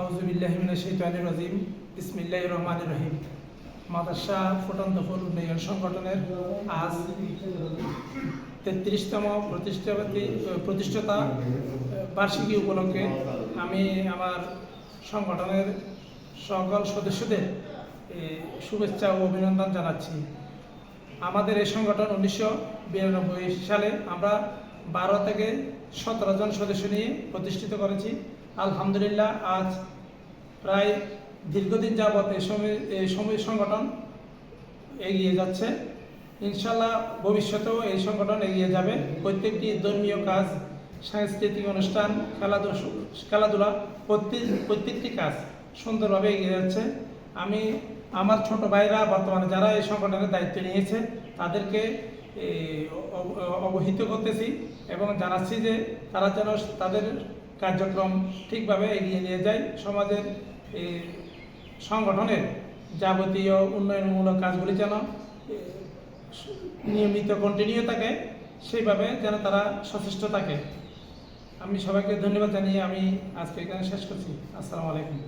আউজুবিল্লাহিমিনা শৈতানির রাজিম। ইসমিল্লাহ রহমান রহিম। মাদাসা ফুটন্ত ফুল উন্নয়ন সংগঠনের আজ তেত্রিশতম প্রতিষ্ঠাবাদী প্রতিষ্ঠাতা বার্ষিকী উপলক্ষে আমি আমার সংগঠনের সকল সদস্যদের শুভেচ্ছা ও অভিনন্দন জানাচ্ছি। আমাদের এই সংগঠন উনিশশো বিরানব্বই সালে আমরা বারো থেকে সতেরো জন সদস্য নিয়ে প্রতিষ্ঠিত করেছি। আলহামদুলিল্লাহ, আজ প্রায় দীর্ঘদিন যাবৎ এই সময় সংগঠন এগিয়ে যাচ্ছে। ইনশাল্লাহ ভবিষ্যতেও এই সংগঠন এগিয়ে যাবে। প্রত্যেকটি ধর্মীয় কাজ, সাংস্কৃতিক অনুষ্ঠান খেলাধুলা খেলাধুলা প্রত্যেক প্রত্যেকটি কাজ সুন্দরভাবে এগিয়ে যাচ্ছে। আমি, আমার ছোট ভাইরা বর্তমানে যারা এই সংগঠনের দায়িত্ব নিয়েছে, তাদেরকে অবহিত করতেছি এবং জানাচ্ছি যে তারা যেন তাদের কার্যক্রম ঠিকভাবে এগিয়ে নিয়ে যায় সমাজের সংগঠনের যাবতীয় উন্নয়নমূলক কাজগুলি যেন নিয়মিত কন্টিনিউ থাকে, সেইভাবে যেন তারা সচেষ্ট থাকে। আমি সবাইকে ধন্যবাদ জানিয়ে আমি আজকে এখানে শেষ করছি। আসসালামু আলাইকুম।